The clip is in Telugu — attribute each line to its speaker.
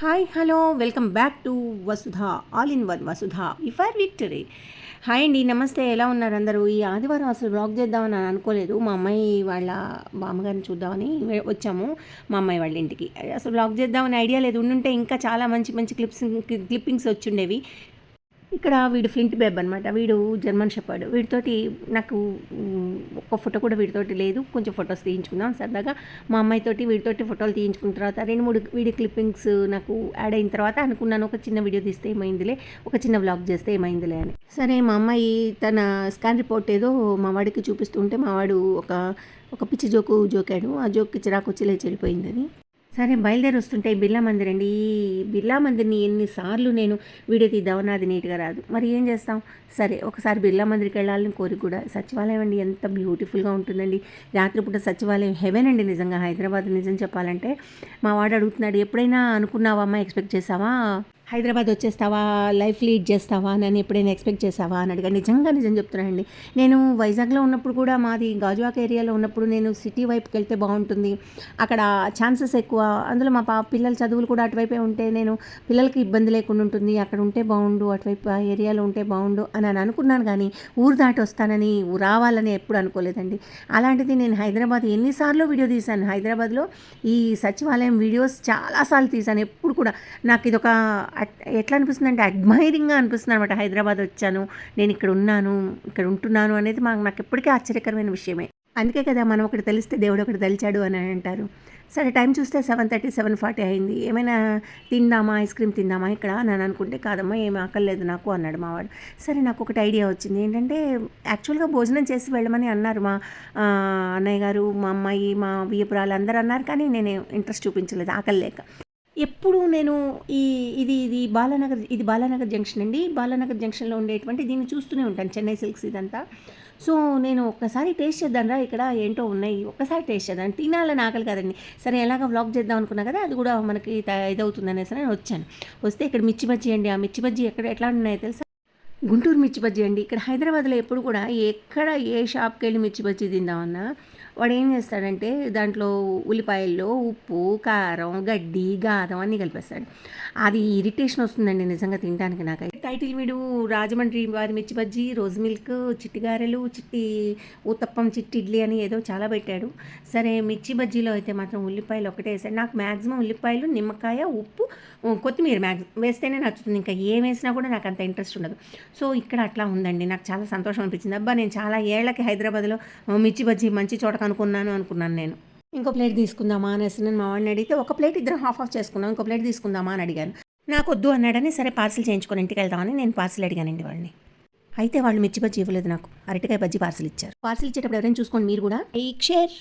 Speaker 1: Hi hello welcome back to Vasudha all in one Vasudha for victory hi అండి నమస్తే ఎలా ఉన్నారు అందరూ? ఈ ఆదివారం అసలు బ్లాగ్ చేద్దామని అని అనుకోలేదు. మా అమ్మాయి వాళ్ళ బామ్మగారిని చూద్దామని వచ్చాము మా అమ్మాయి వాళ్ళ ఇంటికి. అసలు బ్లాగ్ చేద్దామని ఐడియా లేదు. ఉండుంటే ఇంకా చాలా మంచి మంచి క్లిప్స్ క్లిప్పింగ్స్ వచ్చిండేవి ఇక్కడ వీడు ఫ్లింట్ బేబ్ అనమాట వీడు జర్మన్ షెపర్డ్. వీడితోటి నాకు ఒక ఒక్క ఫోటో కూడా వీడితోటి లేదు. కొంచెం ఫొటోస్ తీయించుకుందాం సరదాగా. మా అమ్మాయితోటి వీడితోటి ఫోటోలు తీయించుకున్న తర్వాత రెండు మూడు వీడియో క్లిప్పింగ్స్ నాకు యాడ్ అయిన తర్వాత అనుకున్నాను ఒక చిన్న వీడియో తీస్తే ఏమైందిలే ఒక చిన్న వ్లాగ్ చేస్తే ఏమైందిలే అని. సరే మా అమ్మాయి తన స్కాన్ రిపోర్ట్ ఏదో మా వాడికి చూపిస్తుంటే మా వాడు ఒక ఒక పిచ్చి జోకు జోకాడు. ఆ జోక్కి చిరాకు వచ్చి లేచి వెళ్ళిపోయింది అది. సరే బయలుదేరి వస్తుంటే బిర్లా మందిర్ అండి. ఈ బిర్లా మందిర్ని ఎన్నిసార్లు నేను వీడియో తీద్దామని అది నీట్గా రాదు. మరి ఏం చేస్తాం? సరే ఒకసారి బిర్లా మందిర్కి వెళ్ళాలని కోరిక కూడా సచివాలయం అండి ఎంత బ్యూటిఫుల్గా ఉంటుందండి. రాత్రిపూట సచివాలయం హెవెన్ అండి నిజంగా. హైదరాబాద్ నిజం చెప్పాలంటే మా వాడు అడుగుతున్నాడు ఎప్పుడైనా అనుకున్నావా అమ్మ? ఎక్స్పెక్ట్ చేసావా? హైదరాబాద్ వచ్చేస్తావా? లైఫ్ లీడ్ చేస్తావా? అని ఎప్పుడైనా ఎక్స్పెక్ట్ చేసావా? అని అడిగా నిజంగా నిజం చెప్తున్నానండి. నేను వైజాగ్లో ఉన్నప్పుడు కూడా మాది గాజువాక ఏరియాలో ఉన్నప్పుడు నేను సిటీ వైపుకి వెళ్తే బాగుంటుంది. అక్కడ ఛాన్సెస్ ఎక్కువ. అందులో మా పా పిల్లల చదువులు కూడా అటువైపే ఉంటే నేను పిల్లలకి ఇబ్బంది లేకుండా ఉంటుంది. అక్కడ ఉంటే బాగుండు అటువైపు ఆ ఏరియాలో ఉంటే బాగుండు అని అని అనుకున్నాను కానీ ఊరు దాటి వస్తానని రావాలని ఎప్పుడు అనుకోలేదండి. అలాంటిది నేను హైదరాబాద్ ఎన్నిసార్లు వీడియో తీశాను. హైదరాబాద్లో ఈ సచివాలయం వీడియోస్ చాలాసార్లు తీశాను. ఎప్పుడు కూడా. నాకు ఇదొక ఎట్లా అనిపిస్తుంది అంటే అడ్మైరింగ్గా అనిపిస్తుంది అనమాట హైదరాబాద్ వచ్చాను నేను ఇక్కడ ఉన్నాను ఇక్కడ ఉంటున్నాను అనేది మాకు నాకు ఎప్పటికీ ఆశ్చర్యకరమైన విషయమే. అందుకే కదా మనం ఒకటి తెలిస్తే దేవుడు ఒకటి తెలిచాడు అని అంటారు. సరే టైం చూస్తే సెవెన్ థర్టీ సెవెన్ ఫార్టీ అయింది. ఏమైనా తిందామా? ఐస్ క్రీమ్ తిందామా? ఇక్కడ అని అనుకుంటే కాదమ్మా ఏం ఆకలేదు నాకు అన్నాడు మావాడు. సరే నాకు ఒకటి ఐడియా వచ్చింది. ఏంటంటే యాక్చువల్గా భోజనం చేసి వెళ్ళమని అన్నారు మా అన్నయ్య గారు మా అమ్మాయి మా వియపురాలు అందరూ అన్నారు కానీ నేను ఇంట్రెస్ట్ చూపించలేదు ఆకలి లేక. ఎప్పుడు నేను ఈ ఇది ఇది బాలానగర్ ఇది బాలానగర్ జంక్షన్ అండి. బాలానగర్ జంక్షన్లో ఉండేటువంటి దీన్ని చూస్తూనే ఉంటాను చెన్నై సిల్క్స్ ఇదంతా. సో నేను ఒక్కసారి టేస్ట్ చేద్దాంరా ఇక్కడ ఏంటో ఉన్నాయి. ఒక్కసారి టేస్ట్ చేద్దాం. తినాలని ఆకలి కదండి. సరే ఎలాగ వ్లాగ్ చేద్దాం అనుకున్నా కదా అది కూడా మనకి త- ఇదవుతుంది అనేసి నేను వచ్చాను. వస్తే ఇక్కడ మిర్చి బజ్జీ అండి. ఆ మిర్చి బజ్జీ ఎక్కడ ఎట్లా ఉన్నాయో తెలుసా? గుంటూరు మిర్చి బజ్జీ అండి. ఇక్కడ హైదరాబాద్లో ఎప్పుడు కూడా ఎక్కడ ఏ షాప్కి వెళ్ళి మిర్చి బజ్జీ తిందామన్నా వాడు ఏం చేస్తాడంటే దాంట్లో ఉల్లిపాయల్లో ఉప్పు కారం గడ్డి గారం అన్నీ కలిపేస్తాడు. అది ఇరిటేషన్ వస్తుందండి నిజంగా తినడానికి నాకైతే. టైటిల్ వీడు రాజమండ్రి వారి మిర్చి బజ్జీ రోజ్ మిల్క్ చిట్టి గారెలు చిట్టి ఉత్తప్పం చిట్టి ఇడ్లీ అని ఏదో చాలా పెట్టాడు. సరే మిర్చి బజ్జీలో అయితే మాత్రం ఉల్లిపాయలు ఒకటే వేసాడు. నాకు మ్యాక్సిమం ఉల్లిపాయలు నిమ్మకాయ ఉప్పు కొత్తిమీర మ్యాక్స్ వేస్తేనే నచ్చుతుంది. ఇంకా ఏం వేసినా కూడా నాకు అంత ఇంట్రెస్ట్ ఉండదు. సో ఇక్కడ అట్లా ఉందండి. నాకు చాలా సంతోషం అనిపించింది. అబ్బా నేను చాలా ఏళ్ళకి హైదరాబాద్లో మిర్చి బజ్జీ మంచి చోట అనుకున్నాను అనుకున్నాను నేను. ఇంకో ప్లేట్ తీసుకుందామా అనేసి నేను మా వాడిని అడిగితే ఒక ప్లేట్ ఇద్దరం హాఫ్ ఆఫ్ చేసుకున్నాం ఇంకో ప్లేట్ తీసుకుందామా అని అడిగాను. నాకు వద్దు అన్నాడని సరే పార్సిల్ చేయించుకొని ఇంటికి వెళ్దామని నేను పార్సిల్ అడిగానండి వాడిని. అయితే వాళ్ళు మిర్చి బజ్జీ ఇవ్వలేదు నాకు. అరటికాయ బజ్జీ పార్సిల్ ఇచ్చారు. పార్సిల్ ఇచ్చేటప్పుడు ఎవరైనా చూసుకోండి మీరు కూడా. Like share